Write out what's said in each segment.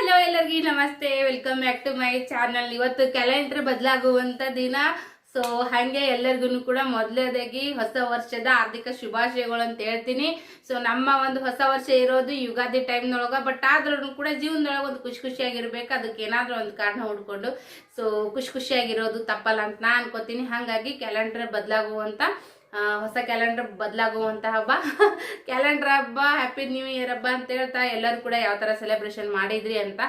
Hello ಎಲ್ಲರಿಗೂ ನಮಸ್ತೆ. Welcome back to my channel ಇವತ್ತು ಕ್ಯಾಲೆಂಡರ್ ಬದಲಾಗುವಂತ ದಿನ. ಸೊ ಹಾಗೆ ಎಲ್ಲರಿಗೂ ಕೂಡ ಮೊದಲನೇದಾಗಿ ಹೊಸ ವರ್ಷದ ಆರ್ಥಿಕ ಶುಭಾಶಯಗಳು ಅಂತ ಹೇಳ್ತೀನಿ. ಸೊ ನಮ್ಮ ಒಂದು ಹೊಸ ವರ್ಷ ಇರೋದು ಯುಗಾದಿ ಟೈಮ್ನೊಳಗ ಬಟ್ ಆದ್ರೂ ಕೂಡ ಜೀವನದೊಳಗೆ ಒಂದು ಖುಷಿ ಖುಷಿಯಾಗಿರ್ಬೇಕು. ಅದಕ್ಕೆ ಏನಾದರೂ ಒಂದು ಕಾರಣ ಹುಡ್ಕೊಂಡು. ಸೊ ಖುಷಿ ಖುಷಿಯಾಗಿರೋದು ತಪ್ಪಲ್ಲ ಅಂತ ನಾ ಅನ್ಕೋತೀನಿ. ಹಾಗಾಗಿ ಕ್ಯಾಲೆಂಡರ್ ಬದಲಾಗುವಂತ ಆ, ಹೊಸ ಕ್ಯಾಲೆಂಡರ್ ಬದಲಾಗುವಂತ ಹಬ್ಬ. ಕ್ಯಾಲೆಂಡರ್ ಹಬ್ಬ ಹ್ಯಾಪಿ ನ್ಯೂ ಇಯರ್ ಹಬ್ಬ ಅಂತ ಹೇಳ್ತಾ ಎಲ್ಲರೂ ಕೂಡ ಯಾವ ಥರ ಸೆಲೆಬ್ರೇಷನ್ ಮಾಡಿದ್ರಿ ಅಂತ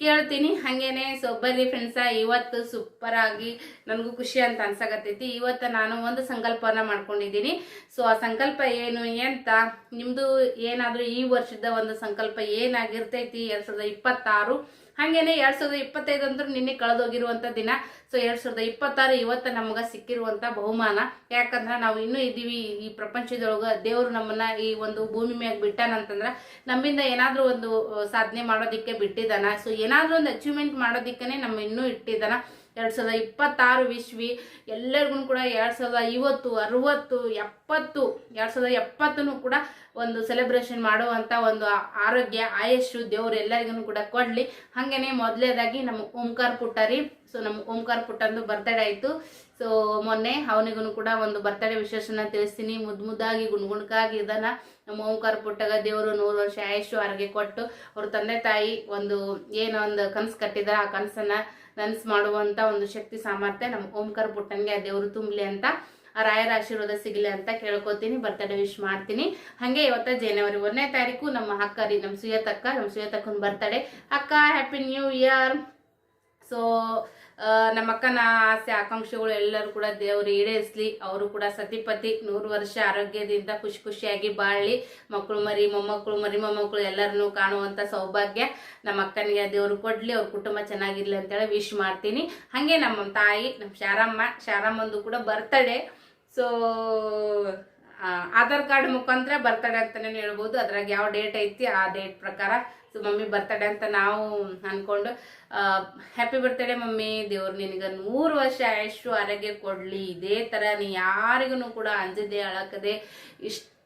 ಕೇಳ್ತೀನಿ. ಹಾಗೇನೆ ಸೊ ಬರ್ರಿ ಫ್ರೆಂಡ್ಸ ಇವತ್ತು ಸೂಪರ್ ಆಗಿ ನನಗೂ ಖುಷಿ ಅಂತ ಅನ್ಸಕತ್ತೈತಿ. ಇವತ್ತು ನಾನು ಒಂದು ಸಂಕಲ್ಪನ ಮಾಡ್ಕೊಂಡಿದ್ದೀನಿ. ಸೊ ಆ ಸಂಕಲ್ಪ ಏನು ಅಂತ ನಿಮ್ಮದು ಏನಾದರೂ ಈ ವರ್ಷದ ಒಂದು ಸಂಕಲ್ಪ ಏನಾಗಿರ್ತೈತಿ? ಎರಡು ಸಾವಿರದ ಇಪ್ಪತ್ತಾರು. ಹಾಗೇನೆ ಎರಡ್ ಸಾವಿರದ ಇಪ್ಪತ್ತೈದು ಅಂದ್ರೆ ನಿನ್ನೆ ಕಳೆದೋಗಿರುವಂತ ದಿನ. ಸೊ ಎರಡ್ ಸಾವಿರದ ಇಪ್ಪತ್ತಾರು ಇವತ್ತು ನಮಗ ಸಿಕ್ಕಿರುವಂತ ಬಹುಮಾನ. ಯಾಕಂದ್ರ ನಾವು ಇನ್ನೂ ಇದೀವಿ ಈ ಪ್ರಪಂಚದೊಳಗ. ದೇವರು ನಮ್ಮನ್ನ ಈ ಒಂದು ಭೂಮಿ ಮ್ಯಾಗ ಬಿಟ್ಟಾನಂತಂದ್ರ ನಮ್ಮಿಂದ ಏನಾದ್ರೂ ಒಂದು ಸಾಧನೆ ಮಾಡೋದಿಕ್ಕೆ ಬಿಟ್ಟಿದ್ದಾನ. ಸೊ ಏನಾದ್ರೂ ಒಂದು ಅಚೀವ್ಮೆಂಟ್ ಮಾಡೋದಿಕ್ಕನೆ ನಮ್ಮ ಇನ್ನೂ ಇಟ್ಟಿದ್ದಾನ. ಎರಡ್ ಸಾವಿರದ ಇಪ್ಪತ್ತಾರು ವಿಶ್ವಿ ಎಲ್ಲರಿಗೂ ಕೂಡ ಎರಡು ಸಾವಿರದ ಐವತ್ತು, ಅರವತ್ತು, ಎಪ್ಪತ್ತು, ಎರಡು ಸಾವಿರದ ಎಪ್ಪತ್ತನ್ನು ಕೂಡ ಒಂದು ಸೆಲೆಬ್ರೇಷನ್ ಮಾಡುವಂಥ ಒಂದು ಆರೋಗ್ಯ, ಆಯಸ್ಸು ದೇವರು ಎಲ್ಲರಿಗೂ ಕೂಡ ಕೊಡ್ಲಿ. ಹಾಗೇನೆ ಮೊದಲೇದಾಗಿ ನಮ್ಮ ಓಂಕಾರ ಪುಟ್ಟರಿ ಸೊ ನಮ್ಮ ಓಂಕಾರ ಪುಟ್ಟಂದು ಬರ್ತಡೇ ಆಯ್ತು. ಸೊ ಮೊನ್ನೆ ಅವನಿಗೂ ಕೂಡ ಒಂದು ಬರ್ತಡೇ ವಿಶೇಷನ ತಿಳಿಸ್ತೀನಿ. ಮುದ್ದು ಮುದ್ದಾಗಿ ಗುಣ್ಗುಣ್ಕಾಗಿ ಇದನ್ನ ನಮ್ಮ ಓಂಕಾರ ಪುಟ್ಟಗ ದೇವರು ನೂರು ವರ್ಷ ಆಯುಷು ಕೊಟ್ಟು ಅವ್ರ ತಂದೆ ತಾಯಿ ಒಂದು ಏನೋ ಒಂದು ಕನಸು ಕಟ್ಟಿದಾರೆ ಆ ಕನಸನ್ನ ನನಸು ಮಾಡುವಂತ ಒಂದು ಶಕ್ತಿ, ಸಾಮರ್ಥ್ಯ ನಮ್ಮ ಓಂಕಾರ ಪುಟ್ಟಂಗೆ ಆ ದೇವರು ತುಂಬಲಿ ಅಂತ, ಆ ರಾಯರ ಆಶೀರ್ವಾದ ಸಿಗಲಿ ಅಂತ ಕೇಳ್ಕೊತೀನಿ. ಬರ್ತಡೇ ವಿಶ್ ಮಾಡ್ತೀನಿ. ಹಾಗೆ ಇವತ್ತ ಜನವರಿ ಒಂದನೇ ತಾರೀಕು ನಮ್ಮ ಅಕ್ಕ ರೀ, ನಮ್ಮ ಸುಯತಕ್ಕ, ನಮ್ಮ ಸುಯತಕ್ಕನ ಬರ್ತಡೇ ಅಕ್ಕ ಹ್ಯಾಪಿ ನ್ಯೂ ಇಯರ್ ಸೊ ನಮ್ಮ ಅಕ್ಕನ ಆಸೆ, ಆಕಾಂಕ್ಷೆಗಳು ಎಲ್ಲರೂ ಕೂಡ ದೇವರು ಈಡೇರಿಸಲಿ. ಅವರು ಕೂಡ ಸತಿಪತಿ, ನೂರು ವರ್ಷ ಆರೋಗ್ಯದಿಂದ ಖುಷಿ ಖುಷಿಯಾಗಿ ಬಾಳಲಿ. ಮಕ್ಕಳು ಮರಿ, ಮೊಮ್ಮಕ್ಕಳು ಮರಿ, ಮೊಮ್ಮಕ್ಕಳು ಎಲ್ಲರನ್ನು ಕಾಣುವಂಥ ಸೌಭಾಗ್ಯ ನಮ್ಮ ಅಕ್ಕನಿಗೆ ದೇವರು ಕೊಡಲಿ. ಅವ್ರ ಕುಟುಂಬ ಚೆನ್ನಾಗಿರ್ಲಿ ಅಂತೇಳಿ ವಿಶ್ ಮಾಡ್ತೀನಿ. ಹಾಗೆ ನಮ್ಮ ತಾಯಿ, ನಮ್ಮ ಶಾರಮ್ಮ, ಶಾರಮ್ಮಂದು ಕೂಡ ಬರ್ತಡೇ ಸೊ ಆಧಾರ್ ಕಾರ್ಡ್ ಮುಖಾಂತರ ಬರ್ತಡೇ ಅಂತಲೇ ಹೇಳ್ಬೋದು. ಅದ್ರಾಗ ಯಾವ ಡೇಟ್ ಐತಿ ಆ ಡೇಟ್ ಪ್ರಕಾರ. ಸೊ ಮಮ್ಮಿ ಬರ್ತಡೇ ಅಂತ ನಾವು ಅನ್ಕೊಂಡು ಹ್ಯಾಪಿ ಬರ್ತ್ಡೇ ಮಮ್ಮಿ, ದೇವ್ರು ನಿನಗೆ ನೂರು ವರ್ಷ ಆಯುಷು ಆರೋಗ್ಯ ಕೊಡಲಿ. ಇದೇ ಥರ ನೀ ಯಾರಿಗೂ ಕೂಡ ಅಂಜದೆ ಅಳಕದೆ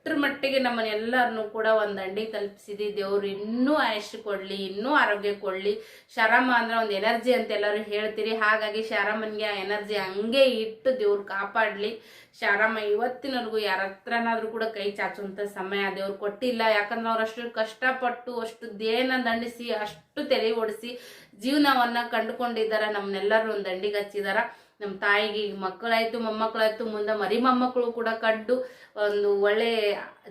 ಇಷ್ಟರ ಮಟ್ಟಿಗೆ ನಮ್ಮನ್ನ ಎಲ್ಲರನ್ನು ಕೂಡ ಒಂದು ಅಂಡಿ ತಲುಪಿಸಿದಿ. ದೇವ್ರು ಇನ್ನೂ ಆಯುಷ್ ಕೊಡ್ಲಿ, ಇನ್ನೂ ಆರೋಗ್ಯ ಕೊಡ್ಲಿ. ಶರಮ ಅಂದ್ರೆ ಒಂದು ಎನರ್ಜಿ ಅಂತ ಎಲ್ಲರೂ ಹೇಳ್ತೀರಿ. ಹಾಗಾಗಿ ಶರಮನ್ಗೆ ಆ ಎನರ್ಜಿ ಹಂಗೆ ಇಟ್ಟು ದೇವ್ರು ಕಾಪಾಡ್ಲಿ. ಶರಮ ಇವತ್ತಿನವರೆಗೂ ಯಾರ ಹತ್ರನಾದ್ರೂ ಕೂಡ ಕೈ ಚಾಚುವಂಥ ಸಮಯ ದೇವ್ರು ಕೊಟ್ಟಿಲ್ಲ. ಯಾಕಂದ್ರೆ ಅವ್ರು ಅಷ್ಟು ಕಷ್ಟಪಟ್ಟು, ಅಷ್ಟು ದೇಹನ ದಂಡಿಸಿ, ಅಷ್ಟು ತೆರೆ ಓಡಿಸಿ ಜೀವನವನ್ನ ಕಂಡುಕೊಂಡಿದ್ದಾರೆ. ನಮ್ಮನ್ನೆಲ್ಲರೂ ಒಂದು ದಂಡಿಗೆ ಹಚ್ಚಿದಾರ. ನಮ್ಮ ತಾಯಿಗೆ ಈಗ ಮಕ್ಕಳಾಯ್ತು, ಮೊಮ್ಮಕ್ಕಳಾಯ್ತು, ಮುಂದೆ ಮರಿ ಮೊಮ್ಮಕ್ಕಳು ಕೂಡ ಕಂಡು ಒಂದು ಒಳ್ಳೆ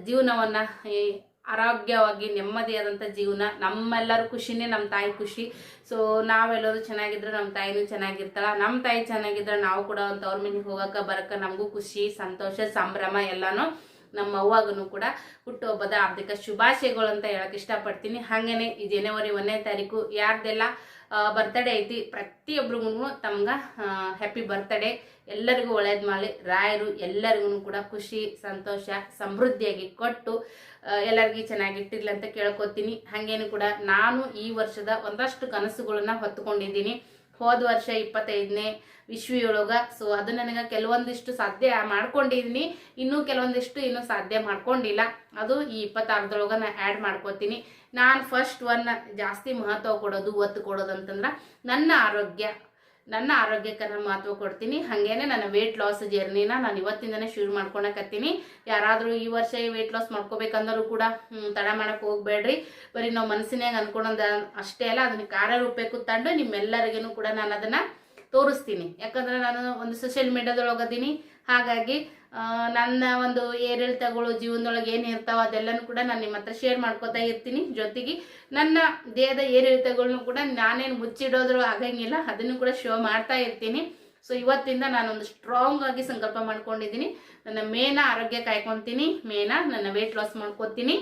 ಜೀವನವನ್ನ ಆರೋಗ್ಯವಾಗಿ ನೆಮ್ಮದಿಯಾದಂಥ ಜೀವನ, ನಮ್ಮೆಲ್ಲರೂ ಖುಷಿನೇ ನಮ್ಮ ತಾಯಿ ಖುಷಿ. ಸೊ ನಾವೆಲ್ಲರೂ ಚೆನ್ನಾಗಿದ್ರೆ ನಮ್ಮ ತಾಯಿನೂ ಚೆನ್ನಾಗಿರ್ತಾಳೆ. ನಮ್ಮ ತಾಯಿ ಚೆನ್ನಾಗಿದ್ರೆ ನಾವು ಕೂಡ ಒಂದು ಅವ್ರ ಮನೆಗೆ ಹೋಗೋಕೆ ಬರೋಕೆ ನಮಗೂ ಖುಷಿ, ಸಂತೋಷ, ಸಂಭ್ರಮ ಎಲ್ಲನೂ ನಮ್ಮ ಅವ್ವಾಗೂ ಕೂಡ ಹುಟ್ಟುಹಬ್ಬದ ಹಾರ್ದಿಕ ಶುಭಾಶಯಗಳು ಅಂತ ಹೇಳಕ್ ಇಷ್ಟಪಡ್ತೀನಿ. ಹಾಗೇನೆ ಈ ಜನವರಿ ಒಂದನೇ ತಾರೀಕು ಯಾರ್ದೆಲ್ಲ ಬರ್ತಡೇ ಐತಿ. ಪ್ರತಿಯೊಬ್ರಿಗೂ ತಮ್ಗ ಹ್ಯಾಪಿ ಬರ್ತಡೇ ಎಲ್ಲರಿಗೂ ಒಳ್ಳೇದು ಮಾಡಿ ರಾಯರು ಎಲ್ಲರಿಗೂ ಕೂಡ ಖುಷಿ, ಸಂತೋಷ, ಸಮೃದ್ಧಿಯಾಗಿ ಕೊಟ್ಟು ಎಲ್ಲರಿಗೆ ಚೆನ್ನಾಗಿಟ್ಟಿರ್ಲಿ ಅಂತ ಕೇಳ್ಕೊತೀನಿ. ಹಾಗೇನು ಕೂಡ ನಾನು ಈ ವರ್ಷದ ಒಂದಷ್ಟು ಕನಸುಗಳನ್ನ ಹೊತ್ತುಕೊಂಡಿದ್ದೀನಿ. ಹೋದ ವರ್ಷ ಇಪ್ಪತ್ತೈದನೇ ವಿಶ್ವಿಯೊಳಗ ಸೊ ಅದು ನನಗೆ ಕೆಲವೊಂದಿಷ್ಟು ಸಾಧ್ಯ ಮಾಡ್ಕೊಂಡಿದ್ದೀನಿ ಇನ್ನೂ ಕೆಲವೊಂದಿಷ್ಟು ಇನ್ನೂ ಸಾಧ್ಯ ಮಾಡ್ಕೊಂಡಿಲ್ಲ. ಅದು ಈ ಇಪ್ಪತ್ತಾರದೊಳಗ ನಾ ಆ್ಯಡ್ ಮಾಡ್ಕೋತೀನಿ. ನಾನು ಫಸ್ಟ್ ಒನ್ ಜಾಸ್ತಿ ಮಹತ್ವ ಕೊಡೋದು, ಒತ್ತು ಕೊಡೋದು ಅಂತಂದ್ರೆ ನನ್ನ ಆರೋಗ್ಯ. ನನ್ನ ಆರೋಗ್ಯಕ್ಕೆ ಮಹತ್ವ ಕೊಡ್ತೀನಿ. ಹಾಗೇನೆ ನನ್ನ ವೆಯ್ಟ್ ಲಾಸ್ ಜರ್ನಿನ ನಾನು ಇವತ್ತಿಂದನೇ ಶುರು ಮಾಡ್ಕೊಳಕತ್ತೀನಿ. ಯಾರಾದರೂ ಈ ವರ್ಷ ವೆಯ್ಟ್ ಲಾಸ್ ಮಾಡ್ಕೋಬೇಕಂದರೂ ಕೂಡ ತಡ ಮಾಡೋಕೆ ಹೋಗ್ಬೇಡ್ರಿ. ಬರೀ ನಾವು ಮನಸ್ಸಿನಾಗ ಅನ್ಕೊಳೋದ ಅಷ್ಟೇ ಅಲ್ಲ, ಅದನ್ನ ಕಾರ್ಯರೂಪಕ್ಕೂ ತಂದು ನಿಮ್ಮೆಲ್ಲರಿಗೂ ಕೂಡ ನಾನು ಅದನ್ನ ತೋರಿಸ್ತೀನಿ. ಯಾಕಂದ್ರೆ ನಾನು ಒಂದು ಸೋಷಿಯಲ್ ಮೀಡಿಯಾದೊಳಗದೀನಿ ಹಾಗಾಗಿ ನನ್ನ ಒಂದು ಏರಿಳಿತಗಳು ಜೀವನದೊಳಗೆ ಏನು ಇರ್ತಾವ ಅದೆಲ್ಲನೂ ಕೂಡ ನಾನು ನಿಮ್ಮ ಹತ್ರ ಶೇರ್ ಮಾಡ್ಕೋತಾ ಇರ್ತೀನಿ. ಜೊತೆಗೆ ನನ್ನ ದೇಹದ ಏರಿಳಿತಗಳನ್ನು ಕೂಡ ನಾನೇನು ಮುಚ್ಚಿಡೋದ್ರು ಆಗಂಗಿಲ್ಲ, ಅದನ್ನು ಕೂಡ ಶೋ ಮಾಡ್ತಾ ಇರ್ತೀನಿ. ಸೊ ಇವತ್ತಿಂದ ನಾನೊಂದು ಸ್ಟ್ರಾಂಗ್ ಆಗಿ ಸಂಕಲ್ಪ ಮಾಡ್ಕೊಂಡಿದ್ದೀನಿ. ನನ್ನ ಮೇನ ಆರೋಗ್ಯ ಕಾಯ್ಕೊತೀನಿ. ಮೇನ ನನ್ನ ವೆಯ್ಟ್ ಲಾಸ್ ಮಾಡ್ಕೋತೀನಿ.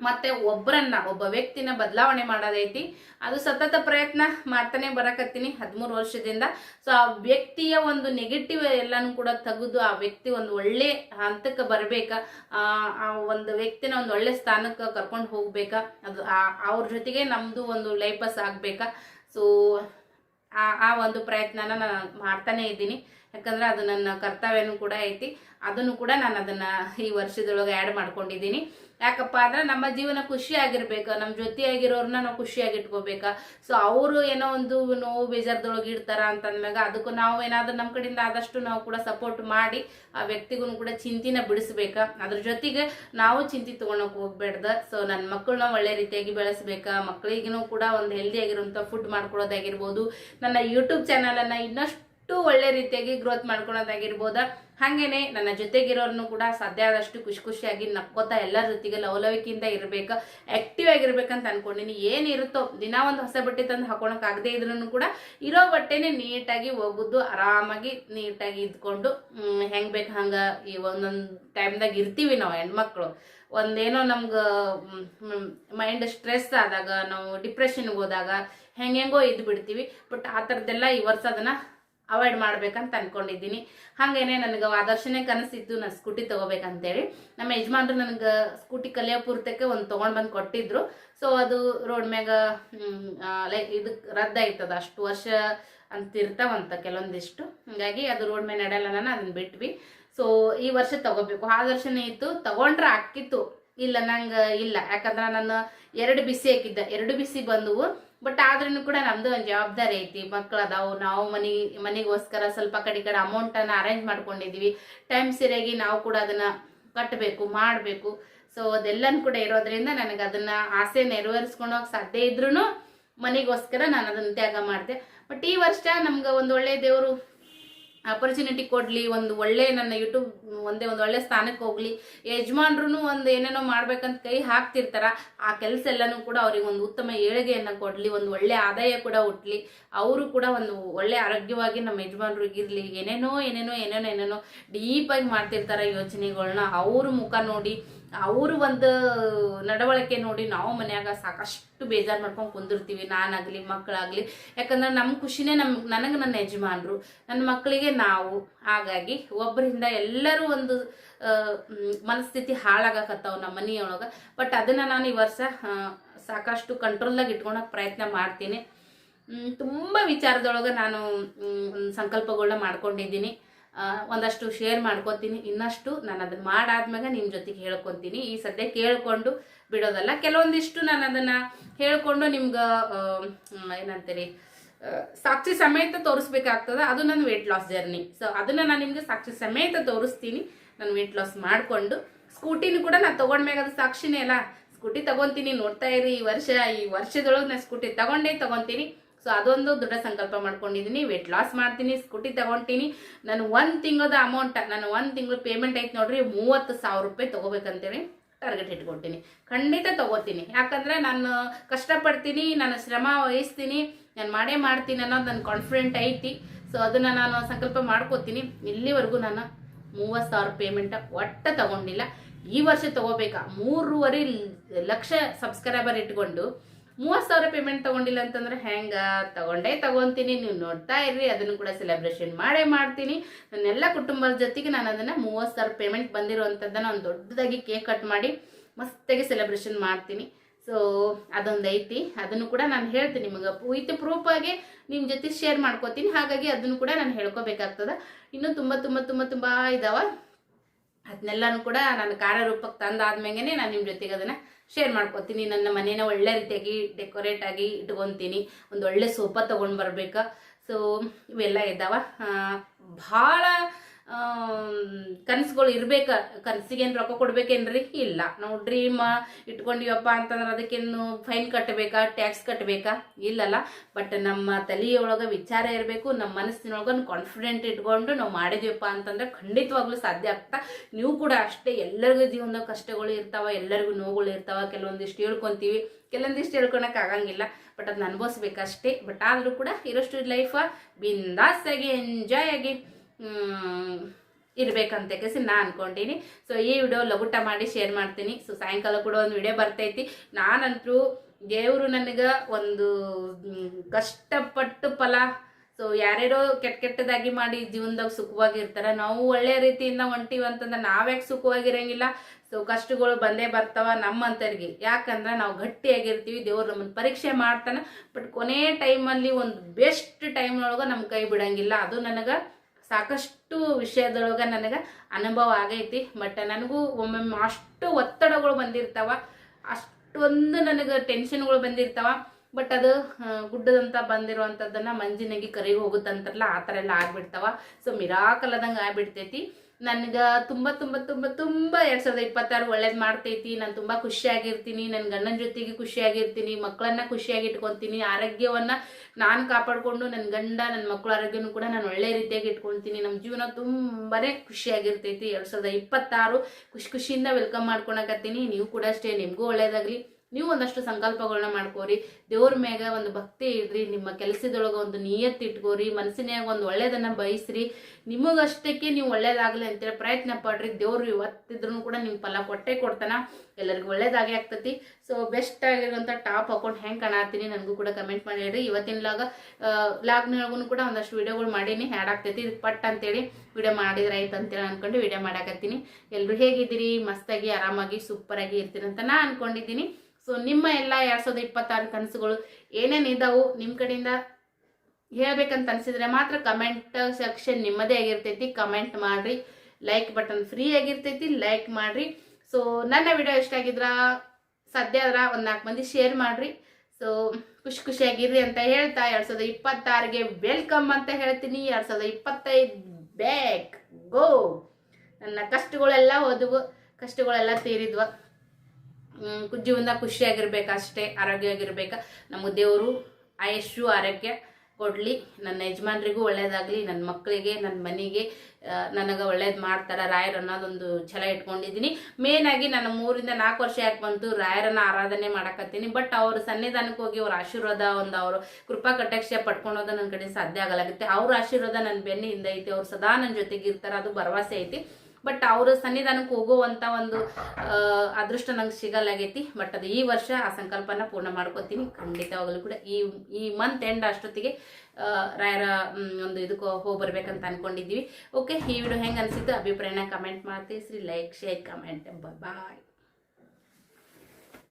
ಮತ್ತೆ ಒಬ್ಬರನ್ನ ಒಬ್ಬ ವ್ಯಕ್ತಿನ ಬದಲಾವಣೆ ಮಾಡೋದೈತಿ. ಅದು ಸತತ ಪ್ರಯತ್ನ ಮಾಡ್ತಾನೆ ಬರಕತ್ತೀನಿ ಹದಿಮೂರು ವರ್ಷದಿಂದ. ಸೊ ಆ ವ್ಯಕ್ತಿಯ ಒಂದು ನೆಗೆಟಿವ್ ಎಲ್ಲಾನು ಕೂಡ ತೆಗೆದು ಆ ವ್ಯಕ್ತಿ ಒಂದು ಒಳ್ಳೆ ಹಂತಕ್ಕೆ ಬರಬೇಕಾ. ಆ ಒಂದು ವ್ಯಕ್ತಿನ ಒಂದು ಒಳ್ಳೆ ಸ್ಥಾನಕ್ಕೆ ಕರ್ಕೊಂಡು ಹೋಗ್ಬೇಕಾ. ಅದು ಅವ್ರ ಜೊತೆಗೆ ನಮ್ದು ಒಂದು ಲೈಫಸ್ ಆಗ್ಬೇಕಾ. ಸೊ ಆ ಆ ಒಂದು ಪ್ರಯತ್ನನ ನಾನು ಮಾಡ್ತಾನೆ ಇದ್ದೀನಿ. ಯಾಕಂದ್ರೆ ಅದು ನನ್ನ ಕರ್ತವ್ಯನೂ ಕೂಡ ಐತಿ. ಅದನ್ನು ಕೂಡ ನಾನು ಅದನ್ನ ಈ ವರ್ಷದೊಳಗೆ ಆ್ಯಡ್ ಮಾಡ್ಕೊಂಡಿದ್ದೀನಿ. ಯಾಕಪ್ಪ ಅಂದ್ರೆ ನಮ್ಮ ಜೀವನ ಖುಷಿಯಾಗಿರ್ಬೇಕು ನಮ್ಮ ಜೊತೆಯಾಗಿರೋರ್ನ ನಾವು ಖುಷಿಯಾಗಿ ಇಟ್ಕೋಬೇಕಾ? ಸೊ ಅವರು ಏನೋ ಒಂದು ನೋವು ಬೇಜಾರದೊಳಗೆ ಇಡ್ತಾರ ಅಂತಂದ್ಮ್ಯಾಗ ಅದಕ್ಕೂ ನಾವು ಏನಾದ್ರೂ ನಮ್ಮ ಕಡೆಯಿಂದ ಆದಷ್ಟು ನಾವು ಕೂಡ ಸಪೋರ್ಟ್ ಮಾಡಿ ಆ ವ್ಯಕ್ತಿಗೂ ಕೂಡ ಚಿಂತಿನ ಬಿಡಿಸ್ಬೇಕಾ? ಅದ್ರ ಜೊತೆಗೆ ನಾವು ಚಿಂತೆ ತಗೊಳಕ್ ಹೋಗ್ಬೇಡ್ದ. ಸೊ ನನ್ನ ಮಕ್ಕಳನ್ನ ಒಳ್ಳೆ ರೀತಿಯಾಗಿ ಬೆಳೆಸ್ಬೇಕಾ? ಮಕ್ಕಳಿಗೂ ಕೂಡ ಒಂದು ಹೆಲ್ದಿ ಆಗಿರುವಂಥ ಫುಡ್ ಮಾಡ್ಕೊಡೋದಾಗಿರ್ಬೋದು ನನ್ನ ಯೂಟ್ಯೂಬ್ ಚಾನಲನ್ನು ಇನ್ನಷ್ಟು ಒಳ್ಳೆ ರೀತಿಯಾಗಿ ಗ್ರೋತ್ ಮಾಡ್ಕೊಳೋದಾಗಿರ್ಬೋದ. ಹಾಗೇನೆ ನನ್ನ ಜೊತೆಗಿರೋರ್ನು ಕೂಡ ಸಾಧ್ಯ ಆದಷ್ಟು ಖುಷಿ ಖುಷಿಯಾಗಿ ನಕ್ಕೋತಾ ಎಲ್ಲರ ಜೊತೆಗೆ ಲವಲವಿಕೆಯಿಂದ ಇರಬೇಕು ಆಕ್ಟಿವ್ ಆಗಿರ್ಬೇಕಂತ ಅನ್ಕೊಂಡಿನಿ. ಏನಿರುತ್ತೋ ದಿನ ಒಂದು ಹೊಸ ಬಟ್ಟೆ ತಂದು ಆಗದೆ ಇದ್ರೂ ಕೂಡ ಇರೋ ಬಟ್ಟೆನೆ ನೀಟಾಗಿ ಹೋಗುದು ಆರಾಮಾಗಿ ನೀಟಾಗಿ ಇದ್ಕೊಂಡು ಹೆಂಗ್ ಬೇಕು ಹಂಗ ಈ ಒಂದೊಂದು ಟೈಮ್ದಾಗ ಇರ್ತೀವಿ ನಾವು ಹೆಣ್ಮಕ್ಳು. ಒಂದೇನೋ ನಮ್ಗೆ ಮೈಂಡ್ ಸ್ಟ್ರೆಸ್ ಆದಾಗ, ನಾವು ಡಿಪ್ರೆಷನ್ಗೆ ಹೋದಾಗ ಹೆಂಗೆಂಗೋ ಇದ್ದು ಬಿಡ್ತೀವಿ ಬಟ್ ಆ ಥರದ್ದೆಲ್ಲ ಈ ವರ್ಷ ಅದನ್ನ ಅವಾಯ್ಡ್ ಮಾಡ್ಬೇಕಂತ ಅನ್ಕೊಂಡಿದ್ದೀನಿ. ಹಾಗೇನೆ ನನಗೆ ಆದರ್ಶನೇ ಕನಸಿತ್ತು ನಾನು ಸ್ಕೂಟಿ ತಗೋಬೇಕಂತೇಳಿ. ನಮ್ಮ ಯಜಮಾನ್ರು ನನಗೆ ಸ್ಕೂಟಿ ಕಲಿಯೋ ಪೂರ್ತಕ್ಕೆ ಒಂದು ತೊಗೊಂಡು ಬಂದು ಕೊಟ್ಟಿದ್ರು. ಸೊ ಅದು ರೋಡ್ ಮ್ಯಾಗ ಲೈಕ್ ಇದು ರದ್ದಾಯ್ತದ ಅಷ್ಟು ವರ್ಷ ಅಂತ ಇರ್ತಾವಂತ ಕೆಲವೊಂದಿಷ್ಟು. ಹಂಗಾಗಿ ಅದು ರೋಡ್ ಮೇಲೆ ನಡೆಯಲ್ಲ ನಾನು ಅದನ್ನ ಬಿಟ್ವಿ. ಸೊ ಈ ವರ್ಷ ತಗೋಬೇಕು. ಆದರ್ಶನೇ ಇತ್ತು. ತಗೊಂಡ್ರೆ ಹಾಕಿತ್ತು. ಇಲ್ಲ, ನಂಗೆ ಇಲ್ಲ. ಯಾಕಂದ್ರೆ ನಾನು ಎರಡು ಬಿಸಿ ಹಾಕಿದ್ದೆ. ಎರಡು ಬಿಸಿ ಬಂದವು. ಬಟ್ ಆದ್ರೂ ಕೂಡ ನಮ್ದು ಒಂದು ಜವಾಬ್ದಾರಿ ಐತಿ. ಮಕ್ಳು ಅದಾವು, ನಾವು ಮನಿ, ಮನೆಗೋಸ್ಕರ ಸ್ವಲ್ಪ ಕಡೆ ಕಡೆ ಅಮೌಂಟನ್ನು ಅರೇಂಜ್ ಮಾಡ್ಕೊಂಡಿದೀವಿ. ಟೈಮ್ ಸರಿಯಾಗಿ ನಾವು ಕೂಡ ಅದನ್ನು ಕಟ್ಟಬೇಕು ಮಾಡಬೇಕು. ಸೊ ಅದೆಲ್ಲನೂ ಕೂಡ ಇರೋದ್ರಿಂದ ನನಗೆ ಅದನ್ನು ಆಸೆ ನೆರವೇರಿಸ್ಕೊಂಡು ಹೋಗಿ ಸಾಧ್ಯ ಇದ್ರೂ ಮನೆಗೋಸ್ಕರ ನಾನು ಅದನ್ನು ತ್ಯಾಗ ಮಾಡಿದೆ. ಬಟ್ ಈ ವರ್ಷ ನಮ್ಗೆ ಒಂದು ಒಳ್ಳೆಯ ದೇವರು ಆಪರ್ಚುನಿಟಿ ಕೊಡಲಿ, ಒಂದು ಒಳ್ಳೆ ನನ್ನ ಯೂಟ್ಯೂಬ್ ಒಂದೇ ಒಂದು ಒಳ್ಳೆ ಸ್ಥಾನಕ್ಕೆ ಹೋಗಲಿ. ಯಜಮಾನ್ರು ಒಂದು ಏನೇನೋ ಮಾಡ್ಬೇಕಂತ ಕೈ ಹಾಕ್ತಿರ್ತಾರ. ಆ ಕೆಲಸ ಎಲ್ಲನೂ ಕೂಡ ಅವ್ರಿಗೆ ಒಂದು ಉತ್ತಮ ಏಳಿಗೆಯನ್ನ ಕೊಡಲಿ, ಒಂದು ಒಳ್ಳೆ ಆದಾಯ ಕೂಡ ಹುಟ್ಟಲಿ ಅವರು ಕೂಡ ಒಂದು ಒಳ್ಳೆ ಆರೋಗ್ಯವಾಗಿ ನಮ್ಮ ಯಜಮಾನ್ರಿಗೆ ಇರಲಿ. ಏನೇನೋ ಏನೇನೋ ಏನೇನೋ ಏನೇನೋ ಡೀಪಾಗಿ ಮಾಡ್ತಿರ್ತಾರೆ ಯೋಚನೆಗಳನ್ನ ಅವ್ರ ಮುಖ ನೋಡಿ, ಅವರು ಒಂದು ನಡವಳಿಕೆ ನೋಡಿ ನಾವು ಮನ್ಯಾಗ ಸಾಕಷ್ಟು ಬೇಜಾರು ಮಾಡ್ಕೊಂಡು ಕುಂದಿರ್ತೀವಿ. ನಾನಾಗಲಿ, ಮಕ್ಕಳಾಗಲಿ. ಯಾಕಂದ್ರೆ ನಮ್ಮ ಖುಷಿನೇ ನಮ್ಗೆ ನನಗೆ ನನ್ನ ಯಜಮಾನರು. ನನ್ನ ಮಕ್ಕಳಿಗೆ ನಾವು. ಹಾಗಾಗಿ ಒಬ್ಬರಿಂದ ಎಲ್ಲರೂ ಒಂದು ಮನಸ್ಥಿತಿ ಹಾಳಾಗಕತ್ತಾವ ನಮ್ಮ ಮನೆಯೊಳಗೆ. ಬಟ್ ಅದನ್ನ ನಾನು ಈ ವರ್ಷ ಸಾಕಷ್ಟು ಕಂಟ್ರೋಲ್ದಾಗ ಇಟ್ಕೊಳಕ್ಕೆ ಪ್ರಯತ್ನ ಮಾಡ್ತೀನಿ. ತುಂಬ ವಿಚಾರದೊಳಗೆ ನಾನು ಸಂಕಲ್ಪಗಳನ್ನ ಮಾಡ್ಕೊಂಡಿದ್ದೀನಿ. ಒಂದಷ್ಟು ಶೇರ್ ಮಾಡ್ಕೊತೀನಿ. ಇನ್ನಷ್ಟು ನಾನು ಅದನ್ನ ಮಾಡಾದ್ಮ್ಯಾಗ ನಿಮ್ಮ ಜೊತೆಗೆ ಹೇಳ್ಕೊತೀನಿ. ಈ ಸದ್ಯ ಕೇಳ್ಕೊಂಡು ಬಿಡೋದಲ್ಲ. ಕೆಲವೊಂದಿಷ್ಟು ನಾನು ಅದನ್ನ ಹೇಳ್ಕೊಂಡು ನಿಮ್ಗೆ ಏನಂತೀರಿ ಸಾಕ್ಷಿ ಸಮೇತ ತೋರಿಸ್ಬೇಕಾಗ್ತದೆ? ಅದು ನನ್ನ ವೆಯ್ಟ್ ಲಾಸ್ ಜರ್ನಿ ಸೊ ಅದನ್ನ ನಾನು ನಿಮ್ಗೆ ಸಾಕ್ಷಿ ಸಮೇತ ತೋರಿಸ್ತೀನಿ. ನಾನು ವೆಯ್ಟ್ ಲಾಸ್ ಮಾಡಿಕೊಂಡು, ಸ್ಕೂಟಿನೂ ಕೂಡ ನಾನು ತಗೊಂಡ್ಮ್ಯಾಗ ಅದು ಸಾಕ್ಷಿನೇ ಅಲ್ಲ. ಸ್ಕೂಟಿ ತಗೊಂತೀನಿ, ನೋಡ್ತಾ ಇರಿ, ಈ ವರ್ಷ, ಈ ವರ್ಷದೊಳಗೆ ನಾನು ಸ್ಕೂಟಿ ತಗೊಂಡೇ ತಗೊಂತೀನಿ. ಸೊ ಅದೊಂದು ದೊಡ್ಡ ಸಂಕಲ್ಪ ಮಾಡ್ಕೊಂಡಿದ್ದೀನಿ ವೆಯ್ಟ್ ಲಾಸ್ ಮಾಡ್ತೀನಿ, ಸ್ಕೂಟಿ ತಗೊಂತೀನಿ. ನಾನು ಒಂದು ತಿಂಗಳದ ಅಮೌಂಟ್ ನಾನು ಒಂದು ತಿಂಗಳು ಪೇಮೆಂಟ್ ಐತೆ ನೋಡ್ರಿ, ಮೂವತ್ತು ಸಾವಿರ ರೂಪಾಯಿ ತಗೋಬೇಕಂತೇಳಿ. ಟಾರ್ಗೆಟ್ ಇಟ್ಕೊಳ್ತೀನಿ. ಖಂಡಿತ ತಗೋತೀನಿ. ಯಾಕಂದ್ರೆ ನಾನು ಕಷ್ಟಪಡ್ತೀನಿ, ನಾನು ಶ್ರಮ ವಹಿಸ್ತೀನಿ, ನಾನು ಮಾಡೇ ಮಾಡ್ತೀನಿ ಅನ್ನೋದು ನನ್ನ ಕಾನ್ಫಿಡೆಂಟ್ ಐತಿ. ಸೊ ಅದನ್ನು ನಾನು ಸಂಕಲ್ಪ ಮಾಡ್ಕೋತೀನಿ. ಇಲ್ಲಿವರೆಗೂ ನಾನು ಮೂವತ್ತು ಸಾವಿರ ಪೇಮೆಂಟ್ ಒಟ್ಟ ತಗೊಂಡಿಲ್ಲ. ಈ ವರ್ಷ ತಗೋಬೇಕಾ? ಮೂರುವರೆ ಲಕ್ಷ ಸಬ್ಸ್ಕ್ರೈಬರ್ ಇಟ್ಕೊಂಡು ಮೂವತ್ತು ಸಾವಿರ ಪೇಮೆಂಟ್ ತಗೊಂಡಿಲ್ಲ ಅಂತಂದ್ರೆ ಹೆಂಗ? ತಗೊಂಡೇ ತಗೊಂತೀನಿ, ನೀವು ನೋಡ್ತಾ ಇರ್ರಿ, ಅದನ್ನು ಕೂಡ ಸೆಲೆಬ್ರೇಷನ್ ಮಾಡೇ ಮಾಡ್ತೀನಿ. ನನ್ನೆಲ್ಲ ಕುಟುಂಬದ ಜೊತೆಗೆ ನಾನು ಅದನ್ನ ಮೂವತ್ತು ಸಾವಿರ ಪೇಮೆಂಟ್ ಬಂದಿರುವಂಥದ್ದನ್ನ ಒಂದು ದೊಡ್ಡದಾಗಿ ಕೇಕ್ ಕಟ್ ಮಾಡಿ ಮಸ್ತಾಗಿ ಸೆಲೆಬ್ರೇಷನ್ ಮಾಡ್ತೀನಿ. ಸೊ ಅದೊಂದು ಐತಿ ಅದನ್ನು ಕೂಡ ನಾನು ಹೇಳ್ತೀನಿ ನಿಮಗೆ. ವಿತ್ ಪ್ರೂಫ್ ಆಗಿ ನಿಮ್ಮ ಜೊತೆ ಶೇರ್ ಮಾಡ್ಕೋತೀನಿ. ಹಾಗಾಗಿ ಅದನ್ನು ಕೂಡ ನಾನು ಹೇಳ್ಕೊಬೇಕಾಗ್ತದ. ಇನ್ನೂ ತುಂಬ ತುಂಬ ತುಂಬ ತುಂಬ ಇದಾವ. ಅದನ್ನೆಲ್ಲನೂ ಕೂಡ ನಾನು ಕಾರ್ಯರೂಪಕ್ಕೆ ತಂದಾದ್ಮೇಲೆ ನಾನು ನಿಮ್ಮ ಜೊತೆಗೆ ಅದನ್ನ ಶೇರ್ ಮಾಡ್ಕೊತೀನಿ. ನನ್ನ ಮನೇನ ಒಳ್ಳೆ ರೀತಿಯಾಗಿ ಡೆಕೋರೇಟ್ ಆಗಿ ಇಟ್ಕೊತೀನಿ. ಒಂದು ಒಳ್ಳೆ ಸೋಫಾ ತೊಗೊಂಡು ಬರ್ಬೇಕಾ? ಸೊ ಇವೆಲ್ಲ ಇದ್ದಾವ ಭಾಳ ಕನಸುಗಳು ಇರ್ಬೇಕ, ಕನಸಿಗೇನು ರೊಕ್ಕ ಕೊಡ್ಬೇಕೇನ್ರಿ? ಇಲ್ಲ. ನಾವು ಡ್ರೀಮ್ ಇಟ್ಕೊಂಡಿವಪ್ಪ ಅಂತಂದ್ರೆ ಅದಕ್ಕೇನು ಫೈನ್ ಕಟ್ಟಬೇಕಾ ಟ್ಯಾಕ್ಸ್ ಕಟ್ಟಬೇಕಾ ಇಲ್ಲಲ್ಲ. ಬಟ್ ನಮ್ಮ ತಲೆಯೊಳಗೆ ವಿಚಾರ ಇರಬೇಕು, ನಮ್ಮ ಮನಸ್ಸಿನೊಳಗೆ ಕಾನ್ಫಿಡೆಂಟ್ ಇಟ್ಕೊಂಡು ನಾವು ಮಾಡಿದ್ವಪ್ಪ ಅಂತಂದ್ರೆ ಖಂಡಿತವಾಗ್ಲೂ ಸಾಧ್ಯ ಆಗ್ತಾ. ನೀವು ಕೂಡ ಅಷ್ಟೇ, ಎಲ್ಲರಿಗೂ ಜೀವನದ ಕಷ್ಟಗಳು ಇರ್ತಾವ, ಎಲ್ಲರಿಗೂ ನೋವುಗಳು ಇರ್ತಾವ, ಕೆಲವೊಂದಿಷ್ಟು ಹೇಳ್ಕೊಂತೀವಿ. ಕೆಲವೊಂದಿಷ್ಟು ಹೇಳ್ಕೊಳಕ್ ಆಗಂಗಿಲ್ಲ. ಬಟ್ ಅದನ್ನ ಅನುಭವಿಸ್ಬೇಕಷ್ಟೇ. ಬಟ್ ಆದರೂ ಕೂಡ ಇರೋಷ್ಟು ಲೈಫ ಬಿಂದಾಸ್ ಆಗಿ ಎಂಜಾಯ್ ಆಗಿ. ಇರ್ಬೇಕಂತ ಕೇಸಿ ನಾನು ಅನ್ಕೊಂಡಿನಿ. ಸೊ ಈ ವಿಡಿಯೋ ಲಘುಟ ಮಾಡಿ ಶೇರ್ ಮಾಡ್ತೀನಿ. ಸೊ ಸಾಯಂಕಾಲ ಕೂಡ ಒಂದು ವಿಡಿಯೋ ಬರ್ತೈತಿ. ನಾನಂತೂ ದೇವರು ನನಗೆ ಒಂದು ಕಷ್ಟಪಟ್ಟು ಫಲ. ಸೊ ಯಾರ್ಯಾರೋ ಕೆಟ್ಟ ಕೆಟ್ಟದಾಗಿ ಮಾಡಿ ಜೀವನದಾಗ ಸುಖವಾಗಿರ್ತಾರೆ. ನಾವು ಒಳ್ಳೆ ರೀತಿಯಿಂದ ಹೊಂಟೀವಿ ಅಂತಂದ್ರೆ ನಾವ್ಯಾಕೆ ಸುಖವಾಗಿರಂಗಿಲ್ಲ? ಸೊ ಕಷ್ಟಗಳು ಬಂದೇ ಬರ್ತಾವ ನಮ್ಮಂತರಿಗೆ. ಯಾಕಂದ್ರೆ ನಾವು ಗಟ್ಟಿಯಾಗಿರ್ತೀವಿ, ದೇವ್ರು ನಮ್ಮನ್ನು ಪರೀಕ್ಷೆ ಮಾಡ್ತಾನೆ. ಬಟ್ ಕೊನೆ ಟೈಮಲ್ಲಿ ಒಂದು ಬೆಸ್ಟ್ ಟೈಮ್ನೊಳಗೆ ನಮ್ಮ ಕೈ ಬಿಡಂಗಿಲ್ಲ. ಅದು ನನಗೆ ಸಾಕಷ್ಟು ವಿಷಯದೊಳಗೆ ನನಗೆ ಅನುಭವ ಆಗೈತಿ. ಬಟ್ ನನಗೂ ಒಮ್ಮೊಮ್ಮೆ ಅಷ್ಟು ಒತ್ತಡಗಳು ಬಂದಿರ್ತಾವ. ಅಷ್ಟೊಂದು ನನಗೆ ಟೆನ್ಷನ್ಗಳು ಬಂದಿರ್ತಾವ. ಬಟ್ ಅದು ಗುಡ್ಡದಂತ ಬಂದಿರುವಂಥದ್ದನ್ನು ಮಂಜಿನಾಗಿ ಕರಿಗೆ ಹೋಗುತ್ತಂತಲ್ಲ ಆ ಥರ ಎಲ್ಲ ಆಗ್ಬಿಡ್ತಾವ. ಸೊ ಮಿರಾಕಲ್ಲದಂಗೆ ಆಗ್ಬಿಡ್ತೈತಿ. ನನ್ಗೆ ತುಂಬ ತುಂಬ ತುಂಬ ತುಂಬ ಎರಡು ಸಾವಿರದ ಇಪ್ಪತ್ತಾರು ಒಳ್ಳೇದು ಮಾಡ್ತೈತಿ. ನಾನು ತುಂಬ ಖುಷಿಯಾಗಿರ್ತೀನಿ. ನನ್ನ ಗಂಡನ ಜೊತೆಗೆ ಖುಷಿಯಾಗಿರ್ತೀನಿ. ಮಕ್ಕಳನ್ನ ಖುಷಿಯಾಗಿ ಇಟ್ಕೊತೀನಿ. ಆರೋಗ್ಯವನ್ನ ನಾನು ಕಾಪಾಡಿಕೊಂಡು ನನ್ನ ಗಂಡ ನನ್ನ ಮಕ್ಕಳ ಆರೋಗ್ಯನೂ ಕೂಡ ನಾನು ಒಳ್ಳೆ ರೀತಿಯಾಗಿ ಇಟ್ಕೊಳ್ತೀನಿ ನಮ್ಮ ಜೀವನ ತುಂಬಾ ಖುಷಿಯಾಗಿರ್ತೈತಿ. ಎರಡು ಸಾವಿರದ ಇಪ್ಪತ್ತಾರು ಖುಷಿ ಖುಷಿಯಿಂದ ವೆಲ್ಕಮ್ ಮಾಡ್ಕೊಳಕತ್ತೀನಿ. ನೀವು ಕೂಡ ಅಷ್ಟೇ. ನಿಮಗೂ ಒಳ್ಳೇದಾಗಲಿ. ನೀವು ಒಂದಷ್ಟು ಸಂಕಲ್ಪಗಳನ್ನ ಮಾಡ್ಕೋರಿ. ದೇವ್ರ ಮ್ಯಾಗ ಒಂದು ಭಕ್ತಿ ಇಡ್ರಿ. ನಿಮ್ಮ ಕೆಲಸದೊಳಗೆ ಒಂದು ನಿಯತ್ತು ಇಟ್ಕೋರಿ. ಮನಸ್ಸಿನಾಗ ಒಂದು ಒಳ್ಳೇದನ್ನ ಬಯಸ್ರಿ. ನಿಮಗಷ್ಟಕ್ಕೆ ನೀವು ಒಳ್ಳೇದಾಗಲಿ ಅಂತೇಳಿ ಪ್ರಯತ್ನ ಪಡ್ರಿ. ದೇವ್ರು ಇವತ್ತಿದ್ರು ಕೂಡ ನಿಮ್ಗೆ ಫಲ ಕೊಟ್ಟೆ ಕೊಡ್ತಾನ. ಎಲ್ಲರಿಗೂ ಒಳ್ಳೇದಾಗೆ ಆಗ್ತತಿ. ಸೊ ಬೆಸ್ಟ್ ಆಗಿರುವಂಥ ಟಾಪ್ ಹಾಕೊಂಡು ಹೆಂಗೆ ಕಾಣತ್ತೀನಿ ನನಗೂ ಕೂಡ ಕಮೆಂಟ್ ಮಾಡಿ ಹೇಳ್ರಿ. ಇವತ್ತಿನ ಲಾಗ ಲಾಗ್ನೊಳಗೂ ಕೂಡ ಒಂದಷ್ಟು ವಿಡಿಯೋಗಳು ಮಾಡೀನಿ. ಹ್ಯಾಡ್ ಆಗ್ತೈತಿ. ಇದಕ್ಕೆ ಪಟ್ ಅಂತೇಳಿ ವಿಡಿಯೋ ಮಾಡಿದ್ರೆ ಆಯ್ತು ಅಂತೇಳಿ ಅನ್ಕೊಂಡು ವಿಡಿಯೋ ಮಾಡಾಕತ್ತೀನಿ. ಎಲ್ಲರೂ ಹೇಗಿದ್ದೀರಿ? ಮಸ್ತಾಗಿ, ಆರಾಮಾಗಿ ಸೂಪರಾಗಿ ಇರ್ತೀರಿ ಅಂತ ನಾ ಅನ್ಕೊಂಡಿದ್ದೀನಿ. ಸೊ ನಿಮ್ಮ ಎಲ್ಲ ಎರಡ್ ಸಾವಿರದ ಇಪ್ಪತ್ತಾರು ಕನಸುಗಳು ಏನೇನು ಇದಾವು? ನಿಮ್ಮ ಕಡೆಯಿಂದ ಹೇಳ್ಬೇಕಂತ ಅನ್ಸಿದ್ರೆ ಮಾತ್ರ ಕಮೆಂಟ್ ಸೆಕ್ಷನ್ ನಿಮ್ಮದೇ ಆಗಿರ್ತೈತಿ. ಕಮೆಂಟ್ ಮಾಡ್ರಿ. ಲೈಕ್ ಬಟನ್ ಫ್ರೀ ಆಗಿರ್ತೈತಿ. ಲೈಕ್ ಮಾಡ್ರಿ. ಸೊ ನನ್ನ ವಿಡಿಯೋ ಇಷ್ಟ ಆಗಿದ್ರ ಸದ್ಯ ಅದ್ರ ಒಂದು ನಾಲ್ಕು ಮಂದಿ ಶೇರ್ ಮಾಡ್ರಿ. ಸೊ ಖುಷಿ ಖುಷಿಯಾಗಿರ್ರಿ ಅಂತ ಹೇಳ್ತಾ ಎರಡ್ ಸಾವಿರದ ಇಪ್ಪತ್ತಾರಿಗೆ ವೆಲ್ಕಮ್ ಅಂತ ಹೇಳ್ತೀನಿ. ಎರಡ್ ಸಾವಿರದ ಇಪ್ಪತ್ತೈದು ಬ್ಯಾಕ್ ಗೋ ನನ್ನ ಕಷ್ಟಗಳೆಲ್ಲ ಹೋದವು. ಕಷ್ಟಗಳೆಲ್ಲ ತೀರಿದ್ವ. ಹ್ಮ್, ಜೀವನದಾಗ ಖುಷಿಯಾಗಿರ್ಬೇಕು ಅಷ್ಟೇ ಆರೋಗ್ಯವಾಗಿರ್ಬೇಕು. ನಮ್ಮ ದೇವರು ಆಯಸ್ಸು ಆರೋಗ್ಯ ಕೊಡಲಿ. ನನ್ನ ಯಜಮಾನ್ರಿಗೂ ಒಳ್ಳೇದಾಗಲಿ ನನ್ನ ಮಕ್ಕಳಿಗೆ ನನ್ನ ಮನೆಗೆ ನನಗೆ ಒಳ್ಳೇದು ಮಾಡ್ತಾರೆ ರಾಯರು ಅನ್ನೋದೊಂದು ಛಲ ಇಟ್ಕೊಂಡಿದ್ದೀನಿ ಮೇನಾಗಿ ನನ್ನ ಮೂರಿಂದ ನಾಲ್ಕು ವರ್ಷ ಯಾಕೆ ಬಂತು ರಾಯರನ್ನ ಆರಾಧನೆ ಮಾಡಕತ್ತೀನಿ. ಬಟ್ ಅವ್ರ ಸನ್ನಿಧಾನಕ್ಕೆ ಹೋಗಿ ಅವ್ರ ಆಶೀರ್ವಾದ ಒಂದು ಅವರು ಕೃಪಾ ಕಟಾಕ್ಷ ಪಡ್ಕೊಳೋದು ನನ್ನ ಕಡೆ ಸಾಧ್ಯ ಆಗಲಾಗುತ್ತೆ. ಅವ್ರ ಆಶೀರ್ವಾದ ನನ್ನ ಬೆನ್ನ ಹಿಂದೆ ಐತಿ ಅವ್ರು ಸದಾ ನನ್ನ ಜೊತೆಗೆ ಇರ್ತಾರೆ ಅದು ಭರವಸೆ ಐತಿ. ಬಟ್ ಅವರು ಸನ್ನಿಧಾನಕ್ಕೆ ಹೋಗುವಂತ ಒಂದು ಅದೃಷ್ಟ ನಂಗೆ ಸಿಗಲಾಗೈತಿ. ಬಟ್ ಅದು ಈ ವರ್ಷ ಆ ಸಂಕಲ್ಪನ ಪೂರ್ಣ ಮಾಡ್ಕೋತೀನಿ. ಖಂಡಿತವಾಗಲೂ ಕೂಡ ಈ ಈ ಮಂತ್ ಎಂಡ್ ಅಷ್ಟೊತ್ತಿಗೆ ರಾಯರ ಒಂದು ಇದಕ್ಕೆ ಹೋಗಿ ಬರ್ಬೇಕಂತ ಅನ್ಕೊಂಡಿದ್ದೀವಿ. ಓಕೆ ಈ ವಿಡಿಯೋ ಹೆಂಗೆ ಅನಿಸಿದ್ದು ಅಭಿಪ್ರಾಯನ ಕಮೆಂಟ್ ಮಾಡ್ತೀವಿ ಲೈಕ್ ಶೇರ್ ಕಮೆಂಟ್ ಬಾಯ್